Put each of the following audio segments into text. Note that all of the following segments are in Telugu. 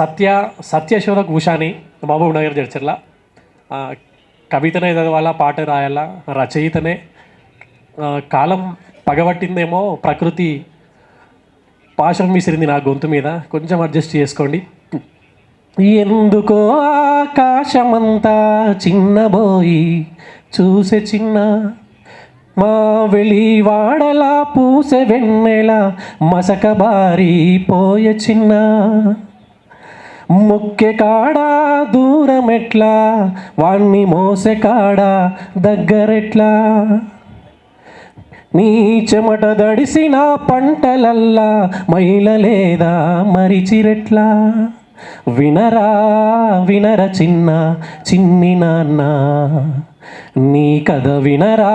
సత్య సత్యశోధ భూషాని మహబూబ్ నగర్ జడ్చర్ల కవితనే చదవాలా పాట రాయాలా రచయితనే. కాలం పగబట్టిందేమో ప్రకృతి పాశం విసిరింది నా గొంతు మీద. కొంచెం అడ్జస్ట్ చేసుకోండి. ఎందుకో ఆకాశమంతా చిన్నబోయి చూసే చిన్న మా వెళివాడలా పూసె వెన్నెల మసక బారి పోయే చిన్న ముక్కె కాడా దూరమెట్లా? వాణ్ణి మోసె కాడా దగ్గరెట్లా? నీ చెమట దడిసిన పంటలల్లా మైల లేదా మరిచిరెట్లా? వినరా వినర చిన్న చిన్ని నాన్న? నీ కథ వినరా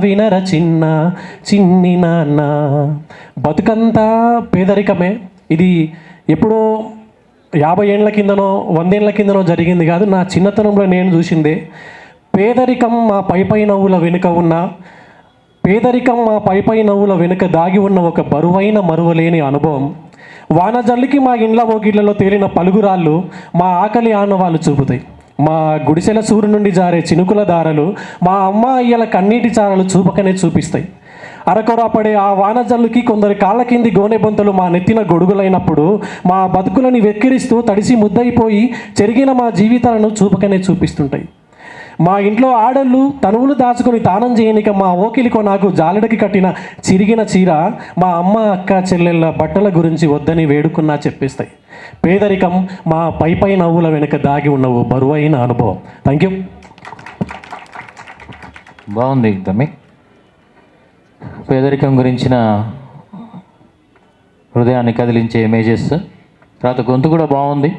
వినర చిన్న చిన్ని నాన్న? బతుకంతా పేదరికమే. ఇది ఎప్పుడో యాభై ఏండ్ల కిందనో వందేళ్ళ కిందనో జరిగింది కాదు నా చిన్నతనంలో నేను చూసిందే. పేదరికం మా పై పై నవ్వుల వెనుక ఉన్న పేదరికం మా పై పై నవ్వుల వెనుక దాగి ఉన్న ఒక బరువైన మరువలేని అనుభవం. వానజల్లికి మా ఇండ్ల ఓగిళ్ళలో తేలిన పలుగురాళ్ళు మా ఆకలి ఆనవాళ్ళు చూపుతాయి. మా గుడిసెల సూరు నుండి జారే చినుకుల దారలు మా అమ్మ అయ్యల కన్నీటి చారలు చూపకనే చూపిస్తాయి. అరకొర పడే ఆ వానజల్లుకి కొందరి కాళ్ళ కింది గోనె బొంతలు మా నెత్తిన గొడుగులైనప్పుడు మా బతుకులని వెక్కిరిస్తూ తడిసి ముద్దయిపోయి చెరిగిన మా జీవితాలను చూపకనే చూపిస్తుంటాయి. మా ఇంట్లో ఆడళ్ళు తనువులు దాచుకొని తానం చేయనిక మా ఓకిలికో నాకు జాలడికి కట్టిన చిరిగిన చీర మా అమ్మ అక్క చెల్లెళ్ళ బట్టల గురించి వద్దని వేడుకున్నా చెప్పేస్తాయి. పేదరికం మా పై పై నవ్వుల వెనుక దాగి ఉన్న ఓ బరువైన అనుభవం. థ్యాంక్ యూ బాగుంది తమ్మి పేదరికం గురించిన హృదయాన్ని కదిలించే ఇమేజెస్ తర్వాత గొంతు కూడా బాగుంది.